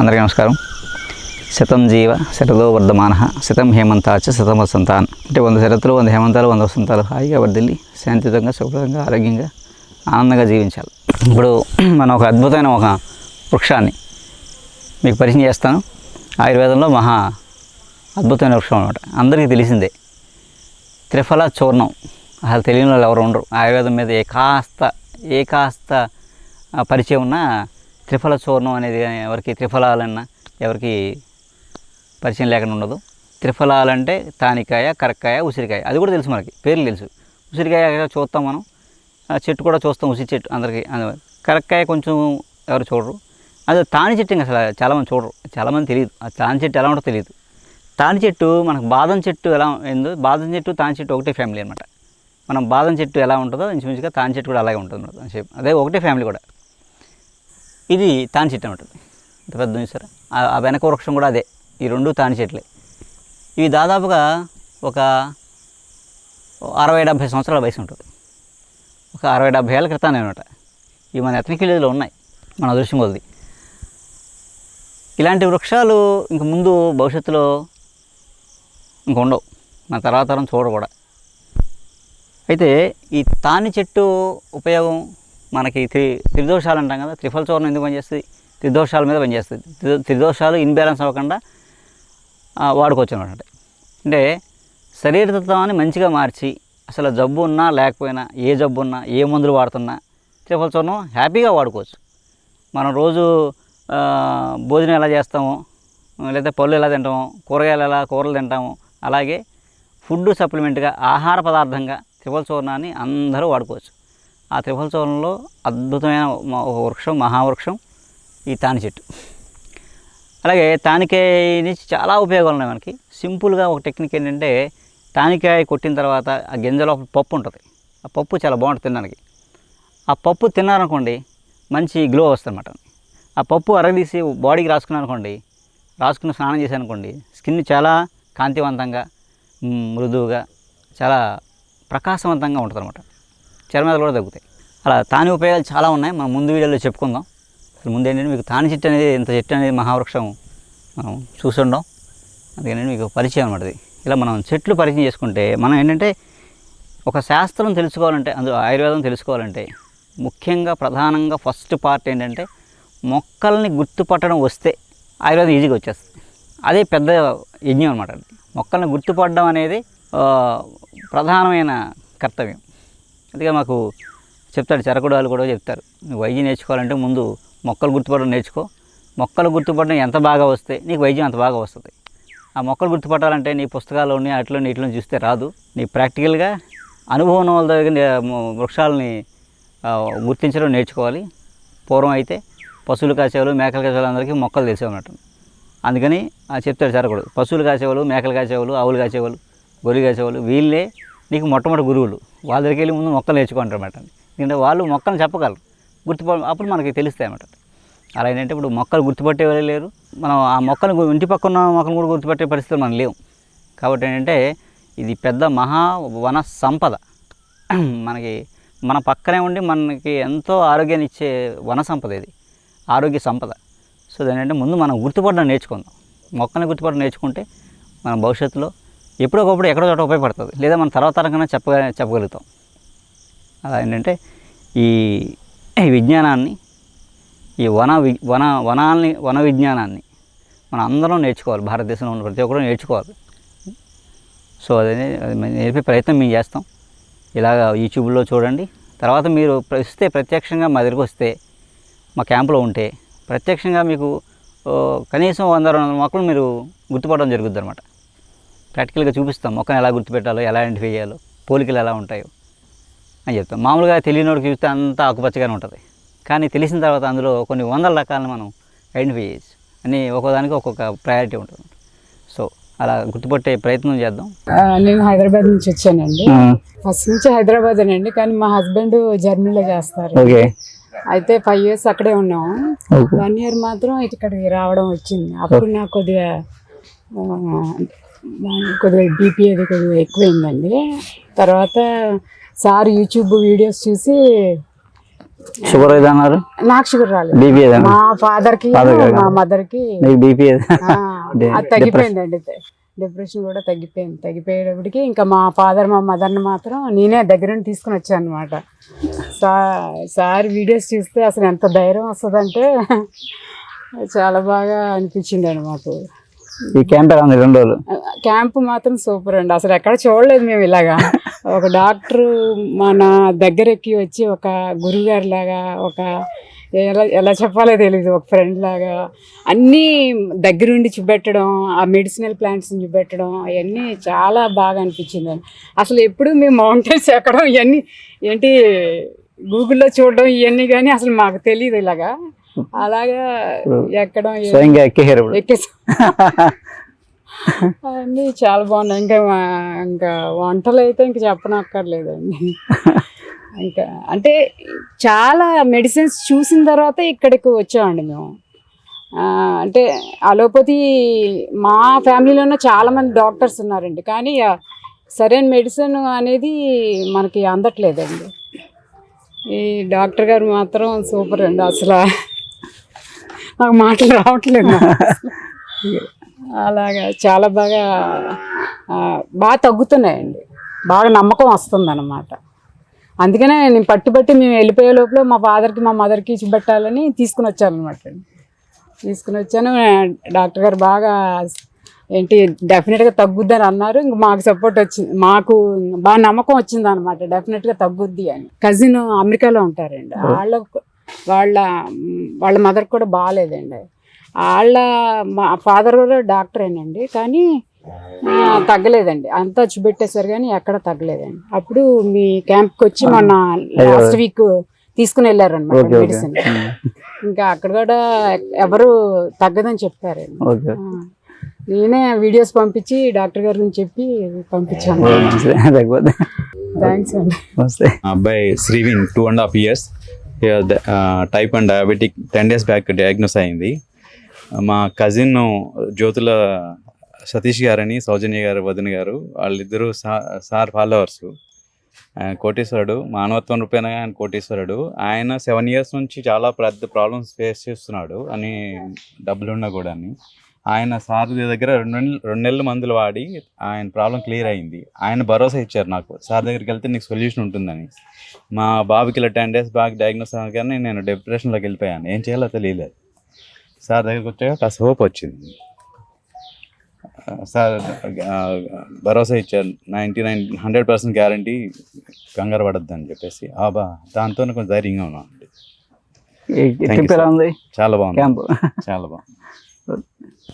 అందరికీ నమస్కారం. శతం జీవ శతదో వర్ధమాన శతం హేమంతాచ శతం వసంతాన్. అంటే వంద శరతులు వంద హేమంతాలు వంద వసంతాలు హాయిగా వర్దిల్లి శాంతియుతంగా సుఖంగా ఆరోగ్యంగా ఆనందంగా జీవించాలి. ఇప్పుడు మనం ఒక అద్భుతమైన ఒక వృక్షాన్ని మీకు పరిచయం చేస్తాను. ఆయుర్వేదంలో మహా అద్భుతమైన వృక్షం అనమాట అందరికీ తెలిసిందే. త్రిఫల చూర్ణం. అసలు తెలియని వాళ్ళు ఎవరు ఉండరు. ఆయుర్వేదం మీద ఏ కాస్త ఏ కాస్త పరిచయం ఉన్నా త్రిఫల చూర్ణం అనేది ఎవరికి త్రిఫలాలన్నా ఎవరికి పరిచయం లేకుండా ఉండదు. త్రిఫలాలంటే తానికాయ కరక్కాయ ఉసిరికాయ. అది కూడా తెలుసు మనకి పేర్లు తెలుసు. ఉసిరికాయ చూస్తాం మనం. ఆ చెట్టు కూడా చూస్తాం ఉసిరి చెట్టు అందరికీ. కరక్కాయ కొంచెం ఎవరు చూడరు. అది తాని చెట్టు ఇంకా అసలు చాలామంది చూడరు. చాలామంది తెలియదు. ఆ తాని చెట్టు ఎలా ఉంటుందో తెలియదు. తాని చెట్టు మనకు బాదం చెట్టు ఎలా ఏందో బాదం చెట్టు తాని చెట్టు ఒకటే ఫ్యామిలీ అనమాట మనం బాదం చెట్టు ఎలా ఉంటుందో ఇంచుమించుగా తాని చెట్టు కూడా అలాగే ఉంటుంది అదే ఒకటే ఫ్యామిలీ కూడా. ఇది తాని చెట్టు ఉంటుంది. ఇంత పెద్ద చూసారా ఆ- వెనక వృక్షం కూడా అదే. ఈ రెండు తాని చెట్లే. ఇవి దాదాపుగా ఒక అరవై డెబ్భై సంవత్సరాల వయసు ఉంటుంది. ఒక అరవై డెబ్భై ఏళ్ళ క్రితం అనమాట. ఇవి మన ఎత్నిక్ విలేజ్లో ఉన్నాయి మన అదృష్టం కొద్ది ఇలాంటి వృక్షాలు ఇంక ముందు భవిష్యత్తులో ఇంక ఉండవు. మన తర్వాత తరం కూడా అయితే ఈ తాని చెట్టు ఉపయోగం మనకి త్రి త్రిదోషాలు అంటాం కదా త్రిఫల చూర్ణం ఎందుకు పనిచేస్తుంది? త్రిదోషాల మీద పనిచేస్తుంది. త్రిదోషాలు ఇన్బ్యాలెన్స్ అవ్వకుండా వాడుకోవచ్చు అనమాట అంటే శరీరతత్వాన్ని మంచిగా మార్చి అసలు జబ్బు ఉన్నా లేకపోయినా ఏ జబ్బు ఉన్నా ఏ మందులు వాడుతున్నా త్రిఫల చూర్ణం హ్యాపీగా వాడుకోవచ్చు. మనం రోజు భోజనం ఎలా చేస్తామో లేదా పళ్ళు ఎలా తింటాము కూరగాయలు ఎలా కూరలు తింటాము అలాగే ఫుడ్ సప్లిమెంట్గా ఆహార పదార్థంగా త్రిఫల చూర్ణాన్ని అందరూ వాడుకోవచ్చు. ఆ త్రిఫల చూర్ణంలో అద్భుతమైన ఒక వృక్షం మహావృక్షం ఈ తాని చెట్టు. అలాగే తానికాయ నుంచి చాలా ఉపయోగాలు ఉన్నాయి మనకి. సింపుల్గా ఒక టెక్నిక్ ఏంటంటే తానికాయ కొట్టిన తర్వాత ఆ గింజలో పప్పు ఉంటుంది. ఆ పప్పు చాలా బాగుంటుంది తినడానికి. ఆ పప్పు తిన్నారనుకోండి మంచి గ్లో వస్తుందన్నమాట. ఆ పప్పు అరగదీసి బాడీకి రాసుకున్నారనుకోండి రాసుకుని స్నానం చేశారనుకోండి స్కిన్ చాలా కాంతివంతంగా మృదువుగా చాలా ప్రకాశవంతంగా ఉంటుంది చర్మాలు కూడా తగ్గుతాయి. అలా తాని ఉపయోగాలు చాలా ఉన్నాయి. మనం ముందు వీడియోలో చెప్పుకుందాం. అసలు ముందు ఏంటంటే మీకు తాని చెట్టు అనేది ఇంత చెట్టు అనేది మహావృక్షం మనం చూసుండం అందుకని మీకు పరిచయం అనమాట ఇది ఇలా మనం చెట్లు పరిచయం చేసుకుంటే మనం ఏంటంటే ఒక శాస్త్రం తెలుసుకోవాలంటే అందులో ఆయుర్వేదం తెలుసుకోవాలంటే ముఖ్యంగా ప్రధానంగా ఫస్ట్ పార్ట్ ఏంటంటే మొక్కల్ని గుర్తుపట్టడం వస్తే ఆయుర్వేదం ఈజీగా వచ్చేస్తుంది. అదే పెద్ద యజ్ఞం అనమాట మొక్కల్ని గుర్తుపట్టడం అనేది ప్రధానమైన కర్తవ్యం. అందుకే మాకు చెప్తాడు చెరకుడు వాళ్ళు కూడా చెప్తారు. వైద్యం నేర్చుకోవాలంటే ముందు మొక్కలు గుర్తుపడడం నేర్చుకో. మొక్కలు గుర్తుపడడం ఎంత బాగా వస్తే నీకు వైద్యం అంత బాగా వస్తుంది. ఆ మొక్కలు గుర్తుపట్టాలంటే నీ పుస్తకాల్లోని అట్లా నీటిలో చూస్తే రాదు. నీ ప్రాక్టికల్గా అనుభవం వాళ్ళ దగ్గర వృక్షాలని గుర్తించడం నేర్చుకోవాలి. పూర్వం అయితే పశువులు కాసేవాళ్ళు మేకలు కాసేవాళ్ళు అందరికీ మొక్కలు తెలిసేవన్నట్టు. అందుకని ఆ చెప్తాడు సరకుడు పశువులు కాసేవాళ్ళు మేకలు కాసేవాళ్ళు ఆవులు కాసేవాళ్ళు గొర్రెలు కాసేవాళ్ళు వీళ్ళే నీకు మొట్టమొదటి గురువులు. వాళ్ళ దగ్గరికి వెళ్ళి ముందు మొక్కలు నేర్చుకుంటారు అన్నమాట ఎందుకంటే వాళ్ళు మొక్కలు చెప్పగలరు. గుర్తుప అప్పుడు మనకి తెలుస్తాయి అన్నమాట. అలా ఏంటంటే ఇప్పుడు మొక్కలు గుర్తుపట్టే లేరు. మనం ఆ మొక్కలు ఇంటి పక్కన ఉన్న మొక్కలు కూడా గుర్తుపట్టే పరిస్థితులు మనం లేవు. కాబట్టి ఏంటంటే ఇది పెద్ద మహా వన సంపద. మనకి మన పక్కనే ఉండి మనకి ఎంతో ఆరోగ్యాన్ని ఇచ్చే వన సంపద ఇది. ఆరోగ్య సంపద. సో దాని ఏంటంటే ముందు మనం గుర్తుపడడం నేర్చుకుందాం. మొక్కల్ని గుర్తుపడడం నేర్చుకుంటే మన భవిష్యత్తులో ఎప్పుడో ఒకప్పుడు ఎక్కడో చోట ఉపయోగపడుతుంది. లేదా మనం తర్వాత తరంగానే చెప్ప చెప్పగలుగుతాం. అలా ఏంటంటే ఈ విజ్ఞానాన్ని ఈ వన వి వన వనాల్ని వన విజ్ఞానాన్ని మనం అందరం నేర్చుకోవాలి. భారతదేశంలో ఉన్న ప్రతి ఒక్కరూ నేర్చుకోవాలి. సో అది నేర్పే ప్రయత్నం మేము చేస్తాం. ఇలాగ యూట్యూబ్లో చూడండి. తర్వాత మీరు వస్తే ప్రత్యక్షంగా మా దగ్గరికి వస్తే మా క్యాంపులో ఉంటే ప్రత్యక్షంగా మీకు కనీసం వంద రెండు వందల మొక్కలు మీరు గుర్తుపడడం జరుగుద్ది అనమాట ప్రాక్టికల్గా చూపిస్తాం మొక్కను ఎలా గుర్తుపెట్టాలో ఎలా ఐడెంటిఫై చేయాలో పోలికలు ఎలా ఉంటాయో అని చెప్తాం. మామూలుగా తెలియనోడికి చూస్తే అంతా ఆకుపచ్చగానే ఉంటుంది. కానీ తెలిసిన తర్వాత అందులో కొన్ని వందల రకాలను మనం ఐడెంటిఫై చేయొచ్చు అని ఒక్కోదానికి ఒక్కొక్క ప్రయారిటీ ఉంటుంది. సో అలా గుర్తుపట్టే ప్రయత్నం చేద్దాం. నేను హైదరాబాద్ నుంచి వచ్చానండి. ఫస్ట్ నుంచి హైదరాబాద్ అండి కానీ మా హస్బెండ్ జర్మనీలో చేస్తారు. ఓకే. అయితే ఫైవ్ ఇయర్స్ అక్కడే ఉన్నాము వన్ ఇయర్ మాత్రం ఇక్కడికి రావడం వచ్చింది. అప్పుడు నాకు కొద్దిగా కొద్దిగా బీపీ అది కొద్దిగా ఎక్కువైందండి. తర్వాత సార్ యూట్యూబ్ వీడియోస్ చూసి షుగర్ అన్నారు? నాకు షుగర్ రాలేదు. బీపీ మా ఫాదర్కి మా మదర్కి బీపీ అది తగ్గిపోయిందండి. డిప్రెషన్. కూడా తగ్గిపోయింది. తగ్గిపోయేటప్పటికి ఇంకా మా ఫాదర్ మా మదర్ని మాత్రం నేనే దగ్గర తీసుకుని వచ్చాను అనమాట సార్ సార్ వీడియోస్ చూస్తే అసలు ఎంత ధైర్యం వస్తుందంటే చాలా బాగా అనిపించింది అండి మాకు. ఈ క్యాంప్ ఎలా ఉంది రెండు రోజులు. క్యాంప్ మాత్రం సూపర్ అండి. అసలు ఎక్కడ చూడలేదు మేము ఇలాగా. ఒక డాక్టర్ మన దగ్గరెక్కి వచ్చి ఒక గురుగారి లాగా ఒక ఎలా ఎలా చెప్పాలో తెలియదు ఒక ఫ్రెండ్ లాగా. అన్నీ దగ్గరుండి చూపెట్టడం ఆ మెడిసినల్ ప్లాంట్స్ని చూపెట్టడం అవన్నీ చాలా బాగా అనిపించింది. అసలు ఎప్పుడు మేము మౌంటైన్స్ ఎక్కడం ఇవన్నీ ఏంటి గూగుల్లో చూడడం ఇవన్నీ కానీ అసలు మాకు తెలియదు ఇలాగా. అలాగా ఎక్కడం స్వయంగా ఎక్కేసారు చాలా బాగున్నాయి. ఇంకా ఇంకా వంటలు అయితే ఇంకా చెప్పనక్కర్లేదండి ఇంకా అంటే చాలా మెడిసిన్స్ చూసిన తర్వాత ఇక్కడికి వచ్చామండి మేము. అంటే అలోపతి మా ఫ్యామిలీలోనే చాలామంది డాక్టర్స్ ఉన్నారండి. కానీ సరైన మెడిసిన్ అనేది మనకి అందట్లేదండి. ఈ డాక్టర్ గారు మాత్రం సూపర్ అండి అసలు. నాకు మాటలు రావట్లేదు. అలాగా చాలా బాగా బాగా తగ్గుతున్నాయండి. బాగా నమ్మకం వస్తుంది అనమాట అందుకనే నేను పట్టుబట్టి మేము వెళ్ళిపోయే లోపల మా ఫాదర్కి మా మదర్కి చూపెట్టాలని తీసుకుని వచ్చాను అనమాట తీసుకుని వచ్చాను డాక్టర్ గారు బాగా ఏంటి డెఫినెట్గా తగ్గుద్దని అన్నారు. ఇంక మాకు సపోర్ట్ వచ్చింది మాకు బాగా నమ్మకం వచ్చింది అనమాట డెఫినెట్గా తగ్గుద్ది అని. కజిన్ అమెరికాలో ఉంటారండి. వాళ్ళ వాళ్ళ వాళ్ళ మదర్ కూడా బాగాలేదండి వాళ్ళ మా ఫాదర్ కూడా డాక్టరేనండి కానీ తగ్గలేదండి. అంతా చూపెట్టేశారు కానీ ఎక్కడ తగ్గలేదండి. అప్పుడు మీ క్యాంప్కి వచ్చి మొన్న లాస్ట్ వీక్ తీసుకుని వెళ్ళారనమాట మెడిసిన్ ఇంకా అక్కడ కూడా ఎవరు తగ్గదని చెప్పారండి. నేనే వీడియోస్ పంపించి డాక్టర్ గారి గురించి చెప్పి పంపించాను. థ్యాంక్స్ అండి. అబ్బాయి శ్రీవిన్ two and half years type and diabetic ten days back diagnose అయింది. మా కజిన్ జ్యోతుల సతీష్ గారని సౌజన్య గారు వదిన గారు వాళ్ళిద్దరూ సా సార్ ఫాలోవర్స్ కోటేశ్వరుడు మానవత్వం రూపేణ ఆయన కోటేశ్వరుడు. ఆయన సెవెన్ ఇయర్స్ నుంచి చాలా పెద్ద ప్రాబ్లమ్స్ ఫేస్ చేస్తున్నాడు అని డబ్బులున్నా కూడా అని. ఆయన సార్ దగ్గర రెండు నెలలు రెండు నెలల మందులు వాడి ఆయన ప్రాబ్లం క్లియర్ అయింది. ఆయన భరోసా ఇచ్చారు నాకు. సార్ దగ్గరికి వెళ్తే నీకు సొల్యూషన్ ఉంటుందని. మా బాబుకి ఇలా టెన్ డేస్ బ్యాక్ డయాగ్నోస్ అవ్వగానే నేను డిప్రెషన్లోకి వెళ్ళిపోయాను. ఏం చేయాలో తెలియలేదు. సార్ దగ్గరికి వచ్చాక కాస్త హోప్ వచ్చింది. సార్ భరోసా ఇచ్చారు. Ninety nine hundred percent guarantee కంగారు పడద్దు అని చెప్పేసి. ఆబా దాంతో కొంచెం ధైర్యంగా ఉన్నాను ఉంది చాలా బాగుంది. చాలా బాగుంది.